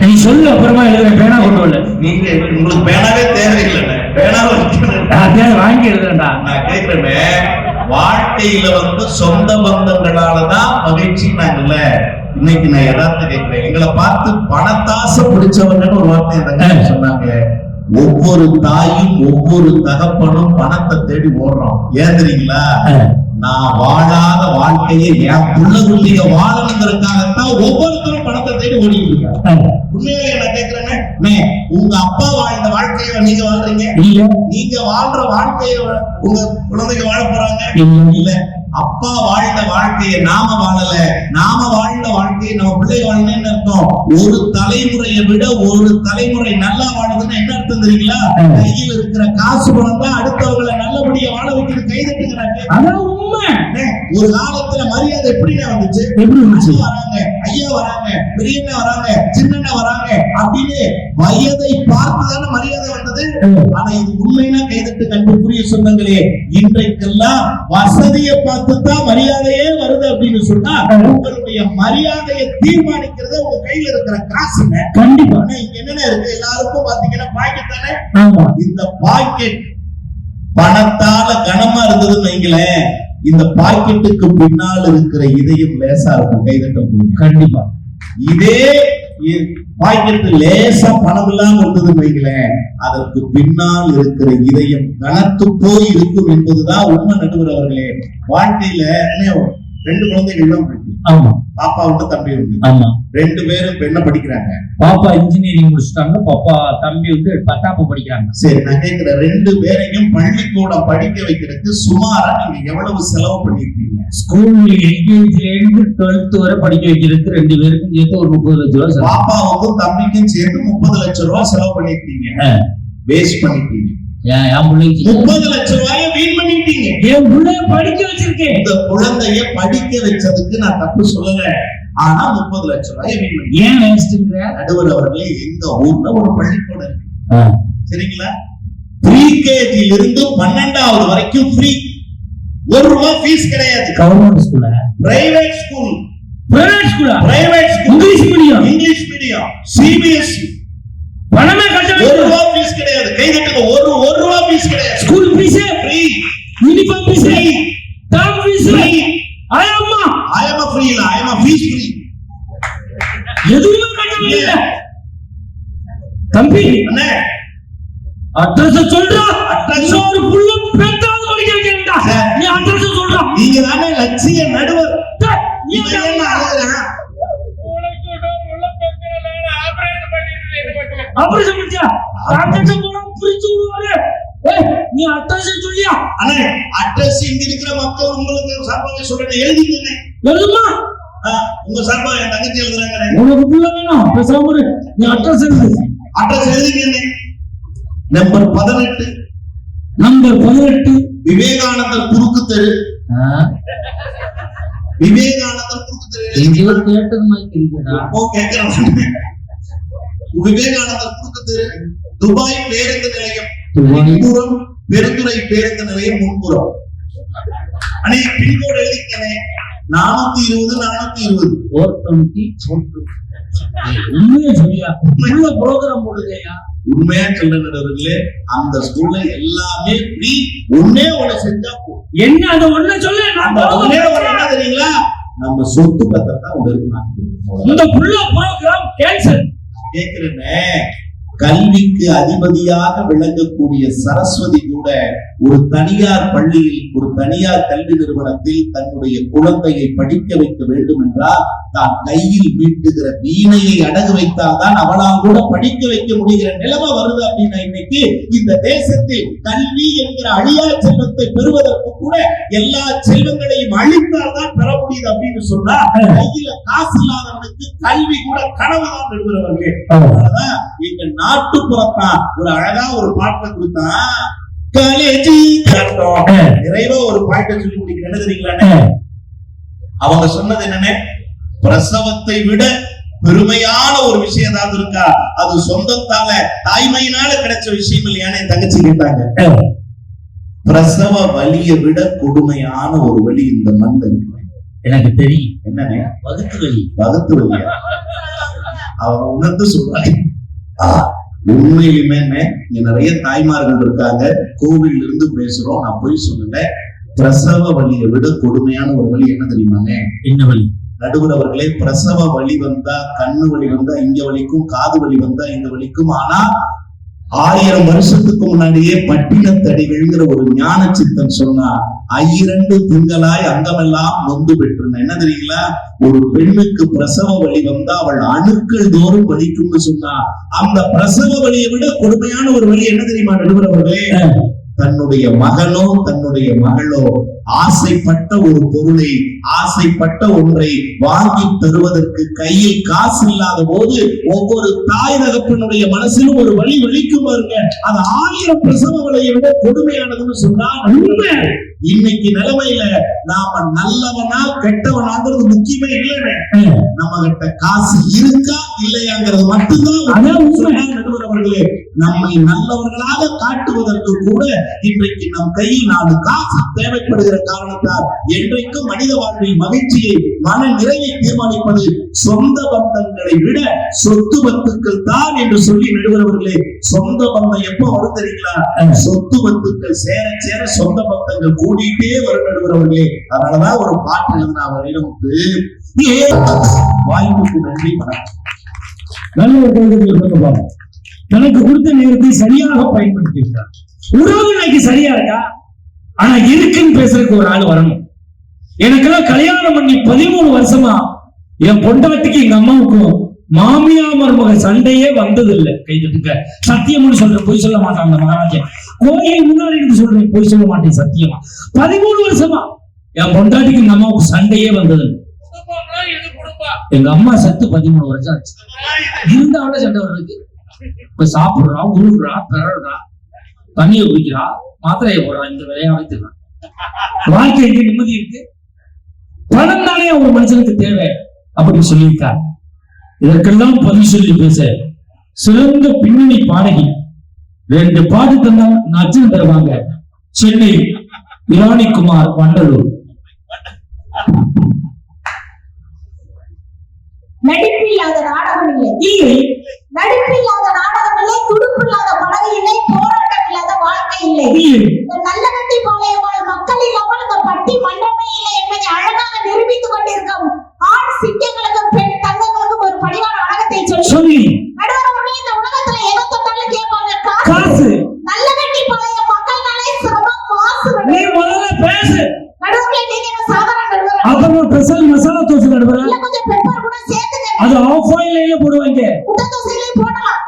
நீ சொல்லு அப்புறமா எழுதுறேன். பேனா கொண்டு வரல. நீங்க உங்களுக்கு பேனாவே தேவையில்லை வைக்கணும். அதையாவது வாங்கி எழுதுறேன்டா. நான் கேக்குறேன் வாழ்க்கையில வந்து சொந்த பந்தங்களாலதான் மகிழ்ச்சி நாங்கல்ல இன்னைக்கு நான் யதார்த்த கேட்கிறேன். எங்களை பார்த்து பணத்தாசை பிடிச்சவங்கன்னு ஒரு வார்த்தை தங்கச்சி சொன்னாங்க. ஒவ்வொரு தாயும் ஒவ்வொரு தகப்பனும் பணத்தை தேடி ஓடுறோம். ஏன் தெரியுங்களா? நான் வாழாத வாழ்க்கையை என் புள்ள குட்டிக வாழணுங்கிறதுக்காகத்தான் ஒவ்வொருத்தரும் தேடி ஓடிட்டு உண்மையிலே நான் கேட்கிறேன்னு அண்ணே, உங்க அப்பா வாழ்ந்த வாழ்க்கையை நீங்க வாழ்றீங்க? இல்ல. நீங்க வாழ்ற வாழ்க்கைய உங்க குழந்தைங்க வாழ போறாங்க? இல்ல. அப்பா வாழ்ந்த வாழ்க்கையை நாம வாழல. நாம வாழ்ந்த வாழ்க்கையை நம்ம பிள்ளை வாழலன்னு அர்த்தம்? ஒரு தலைமுறையை விட ஒரு தலைமுறை நல்லா வாழுதுன்னா என்ன அர்த்தம் தெரியுங்களா. கையில் இருக்கிற காசு பணம் தான் அடுத்தவங்களை நல்லபடியா வாழ வைக்கிறது கைதட்டுங்கிறாங்க அதான் உண்மை. ஒரு காலத்துல மரியாதை எப்படிண்ணே வந்துச்சு? எப்படி வராங்க. ஐயா வராங்க. பெரியண்ணா வராங்க சின்னண்ணா வராங்க அப்படின்னு வயதை பார்த்து தானே மரியாதை வந்தது? ஆனா இது உண்மைனா கைதட்டு கண்டுக்குரிய சொந்தங்களே இன்றைக்கெல்லாம் வசதியை பார்த்து தான் மரியாதையே வருது அப்படின்னு சொன்னா உங்களுடைய மரியாதையை தீர்மானிக்கிறது உங்க கையில இருக்கிற காசுங்க. கண்டிப்பா. இங்க என்னென்ன இருக்கு? எல்லாருக்கும் பாத்தீங்கன்னா பாக்கெட் தானே? இந்த பாக்கெட் பணத்தால கனமா இருந்ததுன்னு வைங்களேன் இந்த பாக்கெட்டுக்கு பின்னால் இருக்கிற இதயம் லேசா இருக்கும் கைதட்டம் கண்டிப்பா. இதே பாக்கியத்தில் லேசா பணம் இல்லாமல் இருந்தது வைங்களேன் அதற்கு பின்னால் இருக்கிற இதயம் கனத்து போய் இருக்கும் என்பதுதான் உண்மை நடுவர் அவர்களே. வாழ்க்கையில ரெண்டு குழந்தைகள் தான் ஆமா. பாப்பா ஒண்ணு தம்பி ஒண்ணு ஆமா. ரெண்டு பேரும் என்ன படிக்கிறாங்க. பாப்பா இன்ஜினியரிங் முடிச்சிட்டாங்க பாப்பா தம்பி வந்து பத்தாப்பு படிக்கிறாங்க. சரி நான் கேட்கிற ரெண்டு பேரையும் பள்ளிக்கூடம் படிக்க வைக்கிறதுக்கு சுமாரா நீங்க எவ்வளவு செலவு பண்ணிருக்கீங்க ஸ்கூல் எல்கேஜில இருந்து டுவெல்த் வரை படிக்க வைக்கிறதுக்கு ரெண்டு பேருக்கும் சேர்த்து ஒரு முப்பது லட்ச ரூபா செலவு. பாப்பாவுக்கும் தம்பிக்கும் சேர்த்து முப்பது லட்சம் ரூபாய் செலவு பண்ணிருக்கீங்க. வேஸ்ட் பிள்ளைக்கு முப்பது லட்சம் ரூபாய வீண் பண்ணிட்டீங்க. என் பிள்ளைய படிக்க வச்சிருக்கேன். இந்த குழந்தைய படிக்க வச்சதுக்கு நான் தப்பு சொல்லல. ஆனா முப்பது லட்சம் ரூபாய வீண் பண்ணி. ஏன் வேஸ்ட்ங்கிற நடுவர் அவர்களே எங்க ஊர்ல ஒரு பள்ளிக்கூடம் சரிங்களா? ப்ரீ கேஜில இருந்து பன்னெண்டாவது வரைக்கும் ஃப்ரீ ஒரு ரூபாய் ஃபீஸ் கிடையாது. கவர்மெண்ட் ஸ்கூல்ல பிரைவேட் ஸ்கூல் பிரைவேட் ஸ்கூலா private school English medium English medium CBSE பணமே கட்ட. ஒரு ரூபா ஃபீஸ் கிடையாது. கை தட்டுங்க ஒரு ஒரு ரூபா ஃபீஸ் கிடையாது. School fees free uniform fees term fees Free. ஆயம்மா ஆயமா ஃப்ரீ இல்ல ஆயமா ஃபீஸ் ஃப்ரீ எதுவுமே கட்ட முடியல தம்பி அண்ணே. அட்ரஸ் சொல்றா. Address. இன்னொரு புள்ள பெத்தாவது வைக்கிறா நீ அட்ரஸ் சொல்றா. நீங்க தானே லட்சிய நடுவர். டேய், நீ இவன் என்ன ஆபரேஷன் பண்ணியா ஆபரேஷன் போனா புரிச்சு விடுவாரு ஏய் நீ அட்ரஸ் சொல்லியா? அண்ணே அட்ரஸ் இங்க இருக்கிற மக்கள் உங்களுக்கு சார்பாக சொல்றேன் எழுதிக்கண்ணே எழுதுமா? உங்க சார்பா என் தங்கச்சி எழுதுறாங்க உனக்கு புள்ள வேணும். பேசாம. நீ அட்ரஸ் எழுது. அட்ரஸ் எழுதிக்கண்ணே நம்பர் பதினெட்டு. நம்பர் பதினெட்டு. விவேகானந்தர் குறுக்கு தெரு விவேகானந்தர் குறுக்கு தெரு கேட்டது மாதிரி ஓ கேட்கிறேன். விவேகானந்தர் தெரு துபாய் பேருந்து நிலையம். துபாய். முன்புறம் பெருந்துறை பேருந்து நிலையம் முன்புறம். அண்ணே பின்கோடு எழுதிக்கணே நானூத்தி இருபது நானூத்தி இருபது. ஃபோர் டுவெண்ட்டி ஃபோர் உண்மையை சொல்லியா? உள்ள ப்ரோக்ராம் போடுதையா? உண்மையா சொல்ல நடுவர்களே அந்த ஸ்கூல்ல எல்லாமே ஃப்ரீ ஒன்னே ஒண்ணு செஞ்சா என்ன அந்த ஒண்ணு சொல்லு? நான் ஒன்னே ஒண்ணு தெரியுங்களா? நம்ம சொத்து பத்திரத்தை ஒண்ணு இருக்கு. இந்த புள்ள ப்ரோக்ராம் கேன்சல் கேக்குறேனே கல்விக்கு அதிபதியாக விளங்கக்கூடிய சரஸ்வதி கூட ஒரு தனியார் பள்ளியில் ஒரு தனியார் கல்வி நிறுவனத்தில் தன்னுடைய குழந்தையை படிக்க வைக்க வேண்டும் என்றால் தான் கையில் மீட்டுகிற வீணையை அடகு வைத்தால்தான் அவளால் கூட படிக்க வைக்க முடிகிற நிலைமை வருது அப்படின்னா இன்னைக்கு இந்த தேசத்தில் கல்வி என்கிற அழியா செல்வத்தை பெறுவதற்கு கூட எல்லா செல்வங்களையும் அழித்தால் தான் பெற முடியுது அப்படின்னு சொன்னா கையில காசு இல்லாதவனுக்கு கல்வி கூட கனவுதான் பெறுகிறவர்களே. அதனாலதான் எங்க நாட்டுப்புறத்தான் ஒரு அழகா ஒரு பாட்டை கொடுத்தான் கலேஜி நிறைவா ஒரு பாட்டை சொல்லி முடிக்கிறேன் என்ன தெரியுங்களா அவங்க சொன்னது என்னன்னு பிரசவத்தை விட பெருமையான ஒரு விஷயம் ஏதாவது இருக்கா? அது சொந்தத்தால தாய்மையினால கிடைச்ச விஷயம் இல்லையான்னு என் தங்கச்சி கேட்டாங்க. பிரசவ வலியை விட கொடுமையான ஒரு வலி இந்த இருக்கு. எனக்கு தெரியும். என்னன்னு வகுத்து வழி வகுத்து வலியா? அவங்க உணர்ந்து சொல்றாங்க. உண்மையிலுமே இங்க நிறைய தாய்மார்கள் இருக்காங்க. கோவில் இருந்து பேசுறோம். நான் போய் சொல்லல பிரசவ வலியை விட கொடுமையான ஒரு வலி என்ன தெரியுமாங்க? என்ன வழி நடுவர் அவர்களே பிரசவ வலி வந்தா கண்ணு வலி வந்தா இங்க வலிக்கும் காது வலி வந்தா இங்க வலிக்கும். ஆனா ஆயிரம் வருஷத்துக்கு முன்னாடியே பட்டினத்தடிகள்ங்கிற ஒரு ஞான சித்தன் சொன்னா ஐரண்டு திங்களாய் அங்கமெல்லாம் நொந்து பெற்றுன என்ன தெரியுங்களா? ஒரு பெண்ணுக்கு பிரசவ வலி வந்தா அவள் அணுக்கள் தோறும் வலிக்கும்னு சொன்னா அந்த பிரசவ வலியை விட கொடுமையான ஒரு வலி என்ன தெரியுமா நடுவர் அவர்களே? தன்னுடைய மகனோ தன்னுடைய மகளோ ஆசைப்பட்ட ஒரு பொருளை ஆசைப்பட்ட ஒன்றை வாங்கி தருவதற்கு கையில் காசு இல்லாத போது ஒவ்வொரு தாய் தகப்பனுடைய மனசிலும் ஒரு வழி வலிக்கும் பாருங்க. அது ஆயிரம் பிரசவ விட கொடுமையானதுன்னு சொன்னா உண்மை. இன்னைக்கு நிலைமையில நாம நல்லவனா கெட்டவனாங்கிறது முக்கியமே இல்லைன்னு நம்ம கிட்ட காசு இருக்கா இல்லையாங்கிறது மட்டும்தான் அதான் உண்மை. சொன்னார் நடுவர் அவர்களே நம்மை நல்லவர்களாக காட்டுவதற்கு கூட இன்றைக்கு நம் கையில் நாலு காசு தேவைப்படுகிற காரணத்தால் என்றைக்கும் மனித வாழ்வில் மகிழ்ச்சியை மன நிறைவை தீர்மானிப்பது சொந்த பந்தங்களை விட சொத்து பத்துக்கள் தான் என்று சொல்லி நடுவர் அவர்களே சொந்த பந்தம் எப்ப வரும் தெரியுங்களா? சொத்து பத்துக்கள் சேர சேர சொந்த பந்தங்கள் கூடிட்டே வரும் நடுவர் அவர்களே அதனாலதான் ஒரு பாட்டு எழுதின அவரிடம் வாய்ப்புக்கு நன்றி நல்ல ஒரு தனக்கு கொடுத்த நேரத்தை சரியாக பயன்படுத்தி உறவு இன்னைக்கு சரியா இருக்கா? ஆனா இருக்குன்னு பேசுறதுக்கு ஒரு ஆள் வரணும். எனக்கெல்லாம் கல்யாணம் பண்ணி பதிமூணு வருஷமா என் பொண்டாட்டிக்கு எங்க அம்மாவுக்கும் மாமியா மருமக சண்டையே வந்தது இல்ல கை சத்தியம்னு சொல்றேன் பொய் சொல்ல மாட்டாங்க அந்த மகாராஜன். கோயில் முன்னாடி இருந்து சொல்றேன் பொய் சொல்ல மாட்டேன் சத்தியமா. பதிமூணு வருஷமா என் பொண்டாட்டிக்கு எங்க அம்மாவுக்கு சண்டையே வந்தது இல்லை எங்க அம்மா செத்து பதிமூணு வருஷம் ஆச்சு. இருந்தாவோட சண்டை வர்றதுக்கு. இப்ப சாப்பிடுறா உருகுறா பிறடுறா தண்ணியை குடிக்கிறா மாத்திரையை போடுறா இந்த வேலையை வைத்துறான் வாழ்க்கைக்கு நிம்மதி இருக்கு? பணம் தானே ஒரு மனுஷனுக்கு தேவை அப்படின்னு சொல்லியிருக்கார். இதற்கெல்லாம் பதில் சொல்லி பேச சிறந்த பின்னணி பாடகி. ரெண்டு பாட்டு தந்தா நச்சு தருவாங்க. சென்னை இராணிக்குமார் வண்டலூர் நாடகம் இல்லை இல்லை நடிப்பில்லாத நாடகம் இல்லை துடுப்பில்லாத படகு இல்லை. போராட்டம் இல்லாத வாழ்க்கை இல்லை இல்லை இந்த நல்ல கட்டி பாளையம் வாழ் மக்கள் இல்லாமல் இந்த பட்டி மண்டபமே இல்லை என்பதை அழகாக நிரூபித்துக் கொண்டிருக்கும் ஆண் சிங்கங்களுக்கும் பெண் தங்கங்களுக்கும் ஒரு பணிவான வணக்கத்தை சொல்லி சொல்லி நடுவர்களே இந்த உலகத்துல எதை தொட்டாலும் கேட்பாங்க காசு காசு நல்ல கட்டி பாளையம் மக்கள்னாலே சிரமம் மாசு நீ முதல்ல பேசு நடுவர்களே நீங்க என்ன சாதாரண நடுவர் அப்புறம் ஸ்பெஷல் மசாலா தோசை நடுவர் இல்ல கொஞ்சம் பெப்பர் கூட சேர்த்துங்க அது ஆஃப் ஆயில போடுவாங்க முட்டை தோசையிலே போடலாம் நீங்க பேசுங்க நடுவர்களே பத்தி நான் ஒரு கவிதை எழுதினேன்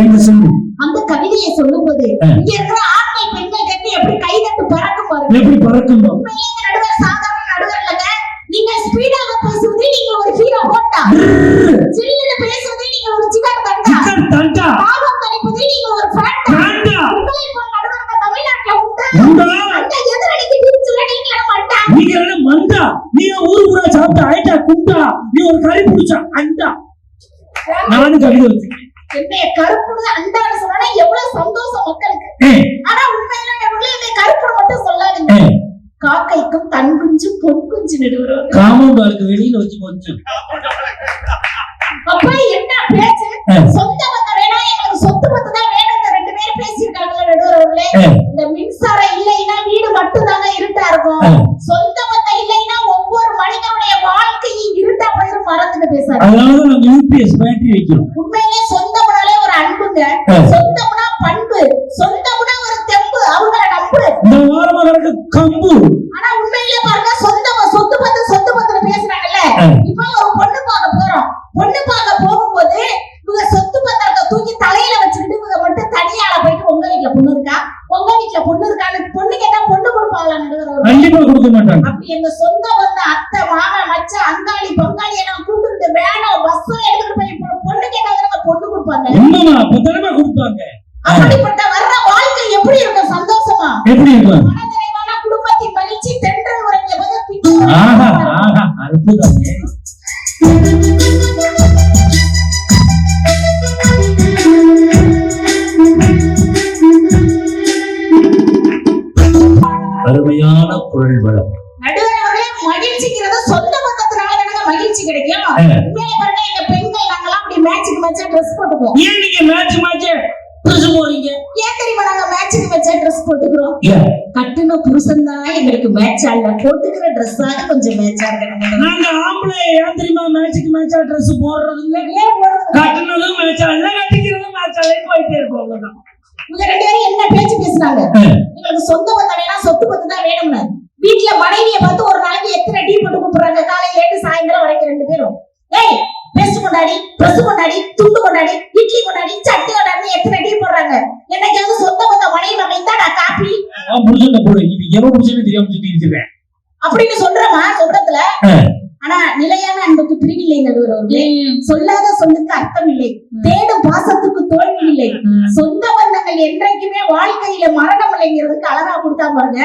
என்று சொல்லு. அந்த கவிதையை சொல்லும்போது ஆ. இங்க இருக்கிற ஆண்கள் பெண்கள் கட்டி எப்படி கைதட்டு பறக்கும் பாருங்க. எப்படி பறக்கும் நடுவர் சாதாரண நடுவர் இல்லைங்க. நீங்க ஸ்பீடாக பேசுவது நீங்க ஒரு ஹீரோ போட்டா. ஒரு கறி பிடிச்சா அண்டா. நானும் கவிதை வச்சிருக்கேன். என்னைய கருப்புடு அண்டான்னு சொன்னா எவ்வளவு சந்தோஷம் மக்களுக்கு. ஆனா உண்மையில நடுவர்களே என்னை கருப்புடு மட்டும் சொல்லாதீங்க. காக்கைக்கும் தன் குஞ்சு பொன் குஞ்சு நடுவர் வெளியில வச்சு கொஞ்சம் அப்பா என்ன பேச்சு. சொந்த பந்தம் வேணா எங்களுக்கு சொத்து பத்து தான் வேணும் ரெண்டு பேரும் பேசியிருக்காங்கல்ல நடுவர் அவர்களே இந்த மின்சாரம் இல்லைன்னா வீடு மட்டும் தாங்க இருட்டா இருக்கும் ஆ. சொந்த பந்தம் இல்லைன்னா ஒவ்வொரு மனிதனுடைய வாழ்க்கையும் இருட்டா போயிரும் மறந்துட்டு பேசாரு யூபிஎஸ் பேட்டரி வைக்கிறோம் உண்மையிலே சொந்தம்னாலே ஒரு அன்புங்க. சொந்தம்னா பண்பு. சொந்தம்னா ஒரு தெம்பு. அவங்கள நம்பு. இந்த வாரமா கம்பு. ஆனா உண்மையிலே பாருங்க சொந்தம் சொத்து பத்து சொத்து பத்துல பேசுறாங்கல்ல ஆ. இப்ப ஒரு பொண்ணு பார்க்க போறோம் பொண்ணு பார்க்க போகும்போது இவங்க சொத்து பத்திரத்தை தூக்கி தலையில வச்சுக்கிட்டு இவங்க மட்டும் தனியால போயிட்டு உங்க வீட்டுல பொண்ணு இருக்கா உங்க வீட்டுல பொண்ணு இருக்கான்னு பொண்ணு கேட்டா பொண்ணு கொடுப்பாங்களா நடுவர் அவர்கள்? கண்டிப்பா கொடுக்க மாட்டாங்க அப்படி எங்க சொந்த வந்த அத்தை மாமா மச்சான் அங்காளி பங்காளி எல்லாம் கூப்பிட்டு வேணும் பஸ்ஸும் எடுத்துட்டு போய் பொ- பொண்ணு கேட்டாங்க பொண்ணு உண்மைமா பத்திரமா கொடுப்பாங்க அப்படிப்பட்ட வர்ற வாழ்க்கை எப்படி இருக்கும்? சந்தோஷமா? எப்படி இருக்கும்? குடும்பத்தின் மகிழ்ச்சி தென்றல் உறங்கிய போது ஆஹா பிச்சு ஆஹா அற்புதம். அருமையான குரல் வளம். மகிழ்ச்சிங்கிறது சொந்த தானங்க மகிழ்ச்சி கிடைக்கும். உண்மையிலே பாருங்க எங்க பெண்கள் அப்படி மேட்சுக்கு மேட்சா ட்ரெஸ் போட்டுக்குவோம் ஏன் நீங்க மேட்ச் மேட்ச் ட்ரெஸ் போடுறீங்க? ஏன் தெரியுமா நாங்க மேட்சுக்கு மேட்சா ட்ரெஸ் போட்டுக்கிறோம்? கட்டுன புருஷன் தான் எங்களுக்கு மேட்ச் ஆகல போட்டுக்கிற ட்ரெஸ்ஸாக கொஞ்சம் மேட்சா இருக்கணும். நாங்க ஆம்பளை ஏன் தெரியுமா மேட்சுக்கு மேட்சா ட்ரெஸ் போடுறது இல்ல? கட்டுனதும் மேட்சா இல்ல கட்டிக்கிறதும் மேட்சா போயிட்டே இருக்கும் அவ்வளவுதான். இவங்க ரெண்டு பேரும் என்ன பேச்சு பேசுனாங்க ஆ. எங்களுக்கு சொந்த பந்தம் வேணா சொத்து பத்து தான் வேணும்னு. வீட்டுல மனைவியை பார்த்து ஒரு நாளைக்கு எத்தனை டீ போட்டு கூப்பிடுறாங்க காலையில இருந்து சாயந்தரம் வரைக்கும் ரெண்டு பேரும். ஏய் பெஸ்ட் கொண்டாடி ட்ரெஸ் கொண்டாடி துண்டு கொண்டாடி இட்லி கொண்டாடி சட்னி கொண்டாடி எத்தனை டீ போடுறாங்க? என்னைக்காவது சொந்த பந்த மனைவி தான் நான் காப்பி. புடிச்சத போடு இது எவன் புடிச்சன்னு தெரியாம சுத்தி இருக்கிறேன் அப்படின்னு சொல்றமா சொந்தத்துல ஆனா நிலையான அன்புக்கு பிரிவில்லை நடுவர் அவர்களே சொல்லாத சொல்லுக்கு அர்த்தம் இல்லை தேடும் பாசத்துக்கு தோல்வி இல்லை சொந்த பந்தங்கள் என்றைக்குமே வாழ்க்கையில மரணம் இல்லைங்கிறதுக்கு அழகா கொடுத்தா பாருங்க.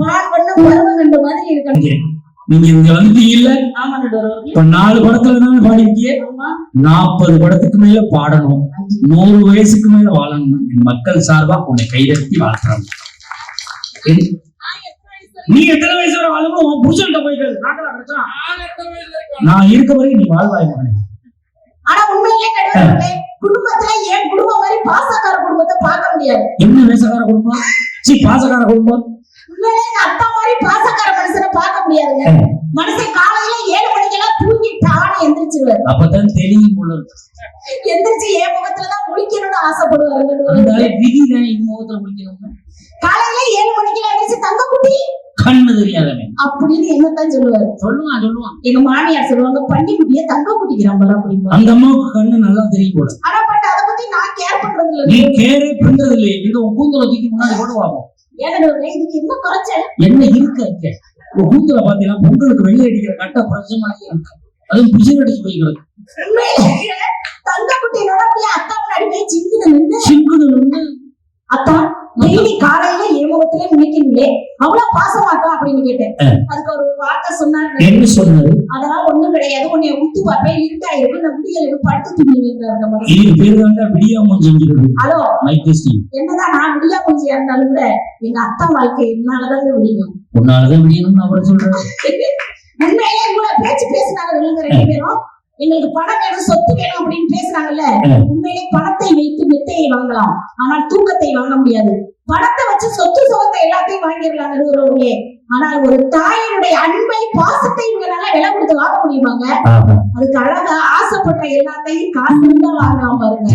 பால் பண்ண பருவம் கண்டு மாதிரி இருக்கணும். நீங்க இங்க வந்துட்டீங்க இல்ல இப்ப நாலு படத்துல தானே பாடிருக்கிய ஆமா. நாற்பது படத்துக்கு மேல பாடணும். நூறு வயசுக்கு மேல வாழணும். என் மக்கள் சார்பா உன்னை கைதட்டி வாழ்த்துறாங்க நீ எத்தனை வயசு வரை வாழணும்? உன் புருஷன்கிட்ட போய் கேளு. நாங்களா கிடைச்சா? நான் இருக்க வரைக்கும் நீ வாழ்வாய் மகனே ஆனா உண்மையிலே அவர்களே குடும்பத்துல என் குடும்பம் மாதிரி பாசக்கார குடும்பத்தை பார்க்க முடியாது. என்ன வேசக்கார குடும்பம்? சி பாசக்கார குடும்பம்? உண்மையிலே அப்பா மாதிரி பாசக்கார பார்க்க முடியாதுங்க. மனுஷன் காலையில ஏழு மணிக்கெல்லாம் தூங்கி டான்னு எந்திரிச்சிருவாரு. அப்பதான் தெரியும் போல. எந்திரிச்சு என் முகத்துலதான் முழிக்கணும்னு ஆசைப்படுவாரு. விதி தான் இது முகத்துல முடிக்கணும் காலையில ஏழு மணிக்கெல்லாம் எந்திரிச்சு தங்க குட்டி கண்ணு தெரியாதவன் அப்படின்னு என்னத்தான் சொல்லுவாரு. சொல்லுவான் சொல்லுவான். எங்க மாமியார் சொல்லுவாங்க பன்னி குட்டிய தங்க குட்டிக்கிறான் பாரு அப்படின்னு அந்த அம்மாவுக்கு கண்ணு நல்லா தெரியும் போல. ஆனா பட் அதை பத்தி நான் கேர் பண்றது இல்ல நீ கேரே பண்றது எங்க உன் கூந்தல தூக்கி முன்னாடி போடுவாங்க என்ன குறைச்சல் என்ன இருக்கு உன் கூந்தல பாத்தீங்கன்னா பொங்கலுக்கு வெள்ளை அடிக்கிற கட்ட பிரச்சனை அதுவும் பிசிறு அடிச்சு போய் கிடக்கு உண்மையிலே தங்க குட்டியோட அப்படியே அத்தா முன்னாடி போய் சிங்குது நின்று சிங்குது வந்து அத்தா டெய்லி காலையில என் முகத்திலே நினைக்கிறீங்களே அவ்வளவு பாசமாட்டோம் அப்படின்னு கேட்டேன். அதுக்கு ஒரு வார்த்தை சொன்னாரு. என்ன சொன்னாரு? அதெல்லாம் ஒண்ணும் கிடையாது. உன்னை உத்து பார்ப்பேன் இருட்டா இருக்கு நான் முடியல படுத்து தூங்கிடுவேன் பேர் தாங்க விடியாம செஞ்சுக்கிறது ஹலோ. என்னதான் நான் முடியா கொஞ்சம் இருந்தாலும் கூட எங்க அத்தா வாழ்க்கை என்னாலதாங்க முடியும் உன்னாலதான் விடியணும்னு அவரை சொல்றாரு. உண்மையிலே இவ்வளவு பேச்சு பேசினாங்க ரெண்டு பேரும். எங்களுக்கு பணம் வேணும் சொத்து வேணும் அப்படின்னு பேசுறாங்கல்ல. உண்மையிலே பணத்தை வைத்து மெத்தையை வாங்கலாம். ஆனால் தூக்கத்தை வாங்க முடியாது. பணத்தை வச்சு சொத்து சுகத்தை எல்லாத்தையும் வாங்கிடலாம் நடுவர்களே ஆனால் ஒரு தாயினுடைய அன்பை பாசத்தை இவங்களால விலை கொடுத்து வாங்க முடியுமாங்க. அதுக்கு அழகா ஆசைப்பட்ட எல்லாத்தையும் காசு இருந்தா வாங்கலாம் பாருங்க.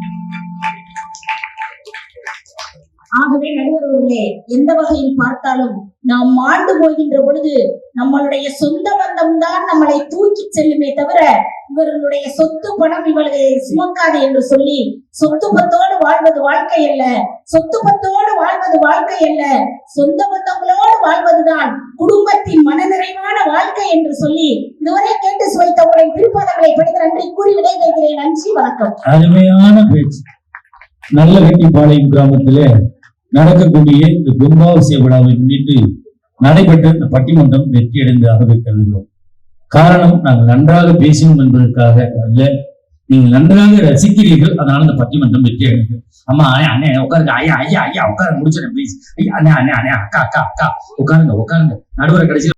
ஆகவே நடுவர்களே எந்த வகையில் பார்த்தாலும் நாம் மாண்டு போகின்ற பொழுது நம்மளுடைய சொந்த பந்தம் தான் நம்மளை தூக்கி செல்லுமே தவிர இவர்களுடைய சொத்து பணம் இவர்களை சுமக்காது என்று சொல்லி சொத்து பத்தோடு வாழ்வது வாழ்க்கை அல்ல. சொத்து பத்தோடு வாழ்வது வாழ்க்கை அல்ல. சொந்த பந்தங்களோடு வாழ்வதுதான் குடும்பத்தின் மனநிறைவான வாழ்க்கை என்று சொல்லி இதுவரை கேட்டு சுவைத்த உங்களை திருப்பதங்களை படித்து நன்றி கூறி விடைபெறுகிறேன். நன்றி வணக்கம். அருமையான பேச்சு. நல்ல வெட்டிப்பாளையம் கிராமத்திலே நடக்கக்கூடிய இந்த கும்பாபிஷேக விழாவை முன்னிட்டு நடைபெற்ற இந்த பட்டிமன்றம் வெற்றியடைந்ததாக கருதுகிறோம். காரணம் நாங்கள் நன்றாக பேசினோம் என்பதற்காக அல்ல. நீங்கள் நன்றாக ரசிக்கிறீர்கள் அதனால இந்த பட்டிமன்றம் வெற்றி அடைந்தது அம்மா அண்ணே அண்ணே உட்காருங்க. ஐயா ஐயா ஐயா உட்காருங்க. முடிச்சிடறேன் ப்ளீஸ் ஐயா அண்ணே அண்ணே அண்ணே அக்கா அக்கா அக்கா. உட்காருங்க உட்காருங்க. நடுவரை கடைசியில்